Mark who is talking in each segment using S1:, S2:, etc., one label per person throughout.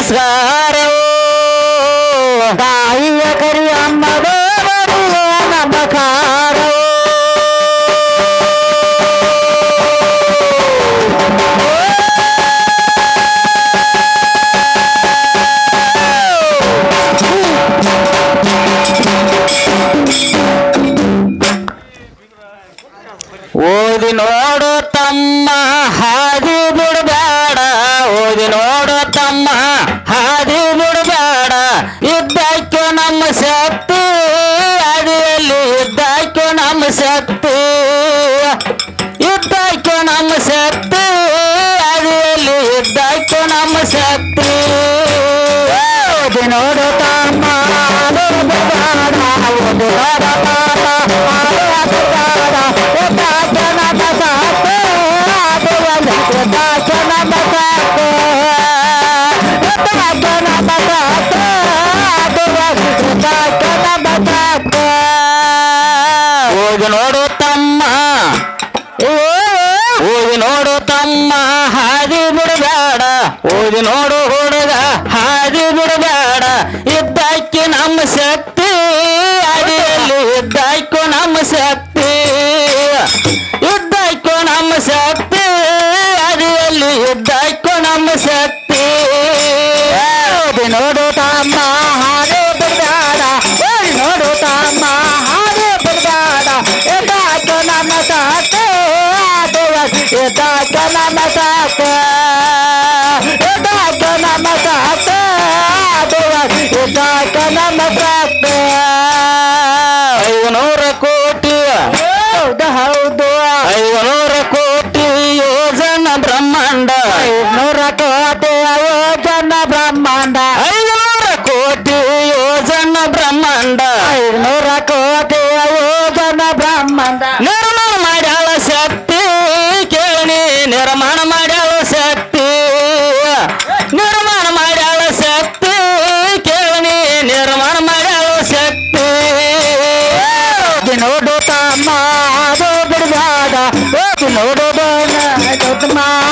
S1: నమస్కారం తాయి ఒకరి అమ్మ నమకారం ಓದಿ ನೋಡು ತಮ್ಮ ಹಾದಿ ಬಿಡಬೇಡ ಓದಿ ನೋಡು ತಮ್ಮ ನೋಡು ತಮ್ಮ ಓದಿ ನೋಡು ತಮ್ಮ ಹಾದಿ ಬಿಡಬೇಡ ಓದಿ ನೋಡು Chinoda Bana, I don't mind.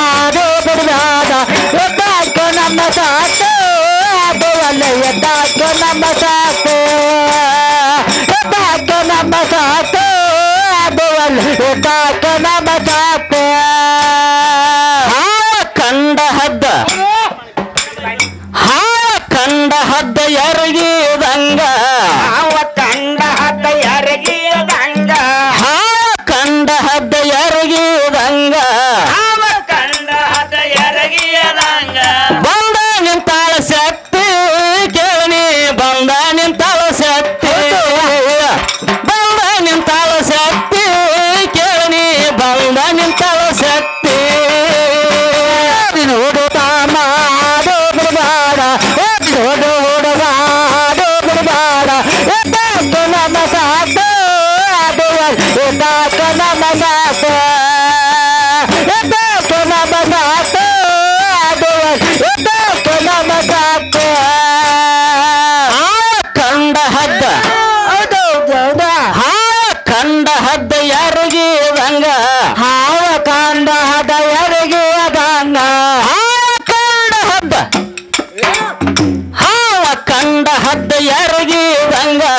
S1: Ganga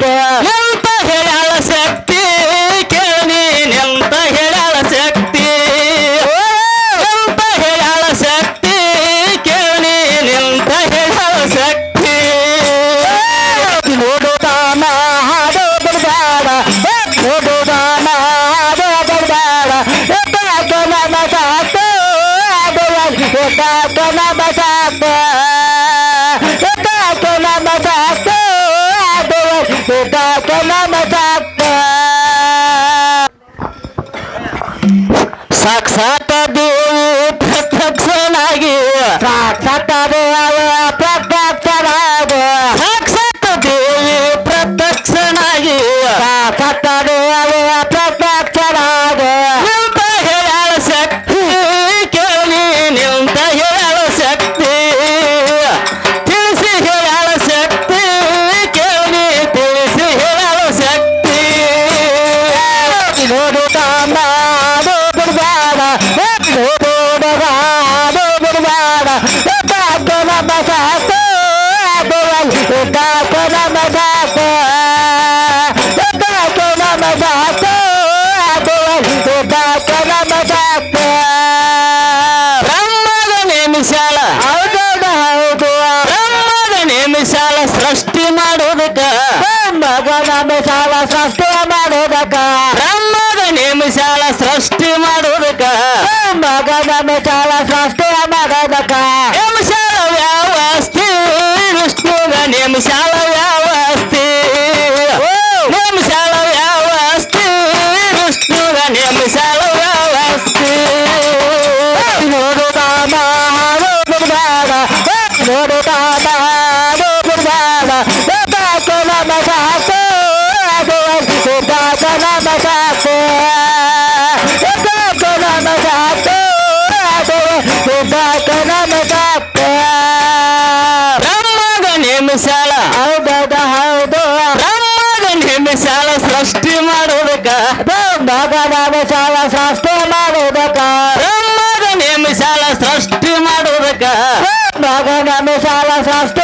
S1: Yeah. ಸಾಕ್ ಸಾಕ
S2: ಬಿ ಸೃಷ್ಟಿ
S1: ಮಾಡುವುದಕ್ಕ.
S2: ಬ್ರಹ್ಮದ ನೇಮಿಸಾಲ ಸೃಷ್ಟಿ ಮಾಡುವುದಕ್ಕ.
S1: ಮಗ ನೇಮಿಸಾಲ ಸೃಷ್ಟಿ ಮಾಡೋದಕ್ಕ
S2: ನೇಮಿಸಾಲ
S1: ಯಾವ ಸ್ಥಿತಿ
S2: ವಿಷ್ಣುವ ನೇಮಿಸಾಲ ಸೃಷ್ಟಿ ಮಾಡೋದಕ್ಕ
S1: ಮಗನನು ಸಾಲ ಸಾಷ್ಟ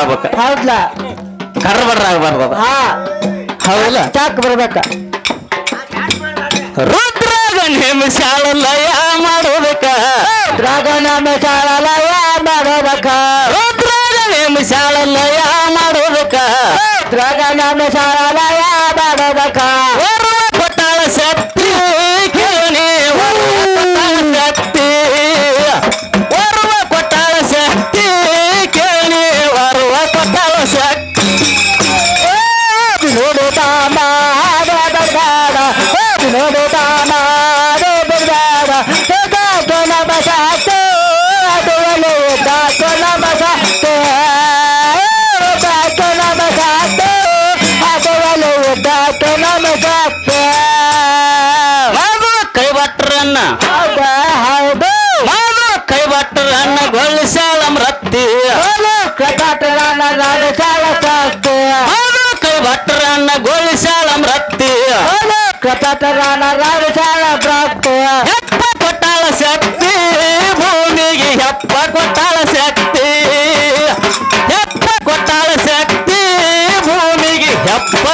S2: ಆಗ್ಬೇಕ
S1: ಹೌದ್ಲ
S2: ಕರ್ರ ಬರ್ರ ಆಗ್ಬಾರ್ದು ಅದು.
S1: ಹಾ.
S2: ಹೌದಲ್ಲ
S1: ಚಾಕ್ ಬರ್ಬೇಕ?
S2: ರುದ್ರಾಗ ನಿಮಿಷಾಳಲ್ಲ ಯಾ ಮಾಡೋದಕ್ಕ. ರುದ್ರಾಗ ನಿಮಿಷಾಳಲ್ಲ ಯಾ ಮಾಡೋದಕ್ಕ.
S1: ಕಪಟರಾನ ರಾಜಸಾಳ ಪ್ರಾಪ್ತ
S2: ಹೆಪ್ಪ ಕೊಟ್ಟಾಳ ಶಕ್ತಿ, ಭೂಮಿಗೆ ಹೆಪ್ಪ ಕೊಟ್ಟಾಳ ಶಕ್ತಿ ಹೆಪ್ಪ ಕೊಟ್ಟಾಳ ಶಕ್ತಿ, ಭೂಮಿಗೆ ಹೆಪ್ಪ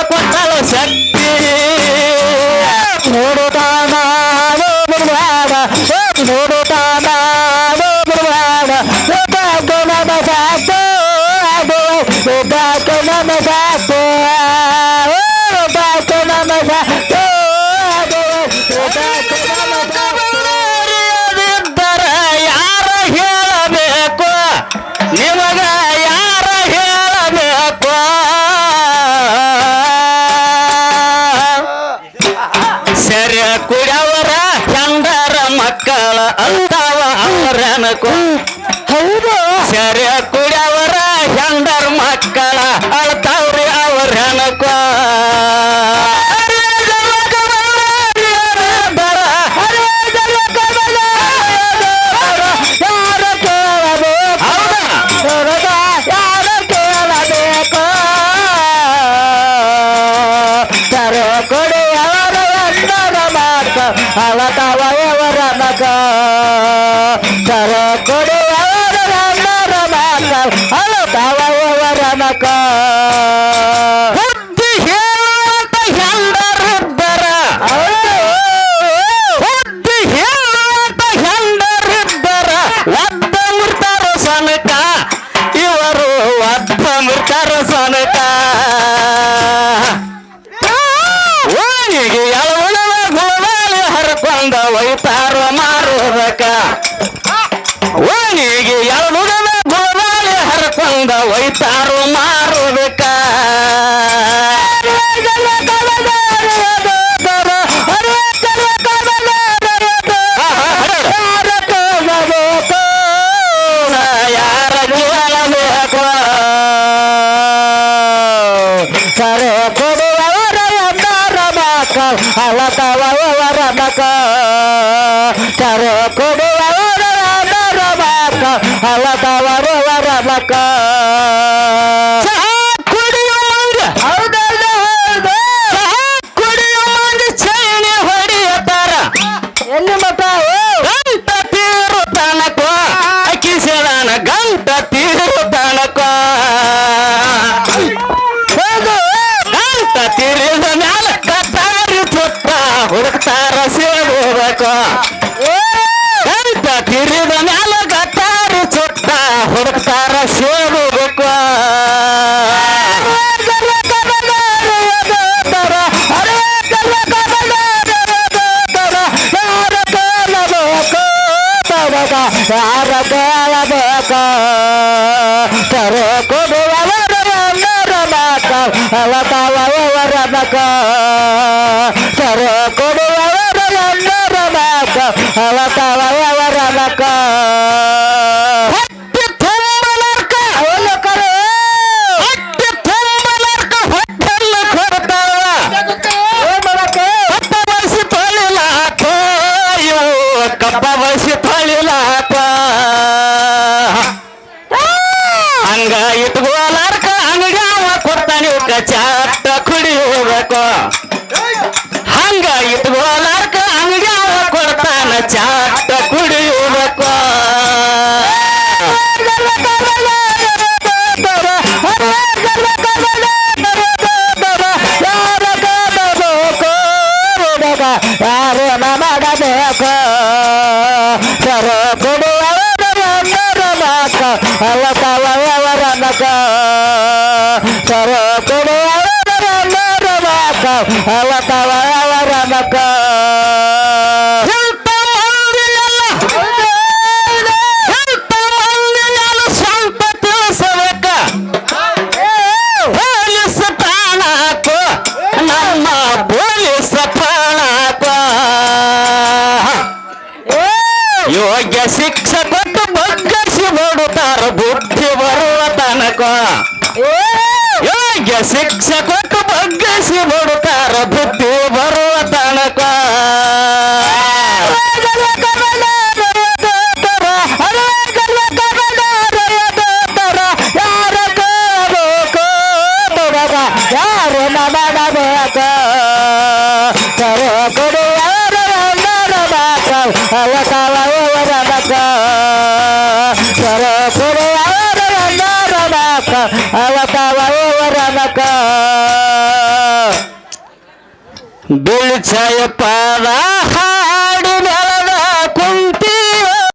S2: ಯೋಗ್ಯ ಶಿಕ್ಷೆ ಕೊಟ್ಟು ಬಗ್ಗಿಸಿ ನೋಡುತ್ತಾರ ಬುದ್ಧಿ ಬರುವ ತನಕ